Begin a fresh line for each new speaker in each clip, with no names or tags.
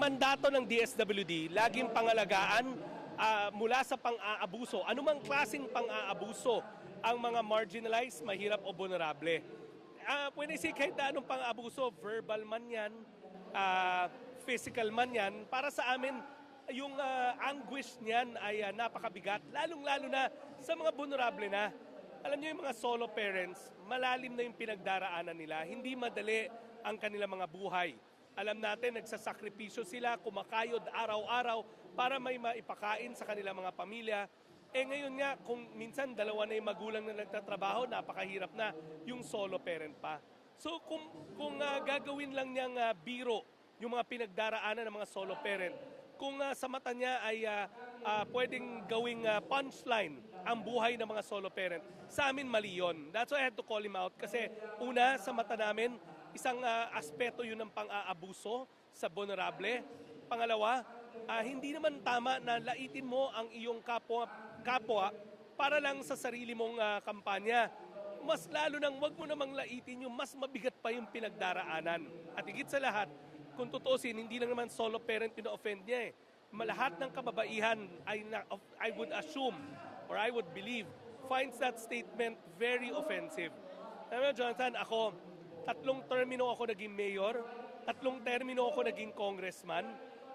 mandato ng DSWD, laging pangalagaan ah, mula sa pang-aabuso, anumang klaseng pang-aabuso ang mga marginalized, mahirap o vulnerable. Ah, when I say kahit na anong pang-aabuso, verbal man yan, ah, physical man yan, para sa amin, yung ah, anguish niyan ay ah, napakabigat, lalong-lalo na sa mga vulnerable na. Alam niyo yung mga solo parents, malalim na yung pinagdaraanan nila. Hindi madali ang kanilang mga buhay. Alam natin, nagsasakripisyo sila, kumakayod araw-araw para may maipakain sa kanilang mga pamilya. Eh ngayon nga, kung minsan dalawa na yung magulang na nagtatrabaho, napakahirap na yung solo parent pa. So kung, kung ah, gagawin lang niyang ah, biro yung mga pinagdaraanan ng mga solo parent, kung ah, sa mata niya ay ah, ah, pwedeng gawing ah, punchline ang buhay ng mga solo parent, sa amin mali yun. That's why I had to call him out kasi una sa mata namin, isang ah, aspeto yun ng pang-aabuso sa vulnerable. Pangalawa, ah, hindi naman tama na laitin mo ang iyong kapwa, kapwa para lang sa sarili mong ah, kampanya. Mas lalo nang wag mo namang laitin yung mas mabigat pa yung pinagdaraanan. At higit sa lahat, kung tutusin, hindi lang naman solo parent yung na-offend niya eh. Malahat ng kababaihan ay na, I would assume or I would believe finds that statement very offensive. Alam mo, Jonathan, ako, tatlong termino ako naging mayor, tatlong termino ako naging congressman.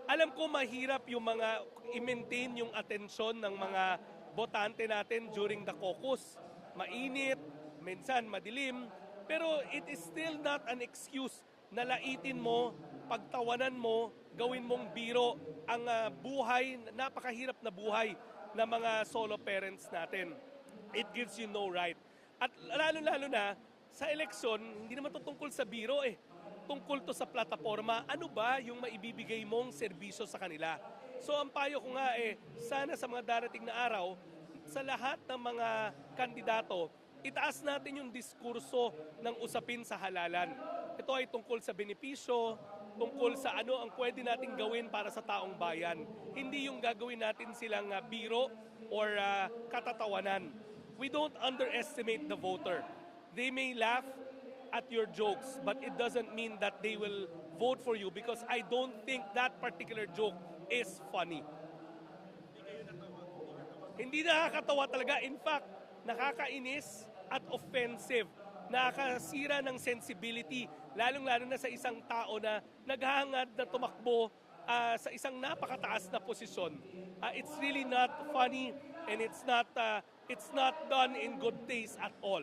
Alam ko mahirap yung mga i-maintain yung atensyon ng mga botante natin during the caucus. Mainit, minsan madilim, pero it is still not an excuse na laitin mo, pagtawanan mo, gawin mong biro ang ah, buhay, napakahirap na buhay ng mga solo parents natin. It gives you no right. At lalo-lalo na, sa eleksyon, hindi naman to tungkol sa biro eh. Tungkol to sa plataforma. Ano ba yung maibibigay mong serbisyo sa kanila? So ang payo ko nga eh, sana sa mga darating na araw, sa lahat ng mga kandidato, itaas natin yung diskurso ng usapin sa halalan. Ito ay tungkol sa benepisyo, tungkol sa ano ang pwede nating gawin para sa taong bayan. Hindi yung gagawin natin silang ah, biro or ah, katatawanan. We don't underestimate the voter. They may laugh at your jokes, but it doesn't mean that they will vote for you because I don't think that particular joke is funny. Hindi nakakatawa talaga. In fact, nakakainis at offensive. Nakakasira ng sensibility, lalong-lalo na sa isang tao na naghahangad na tumakbo ah, sa isang napakataas na posisyon. Ah, it's really not funny and it's not ah, it's not done in good taste at all.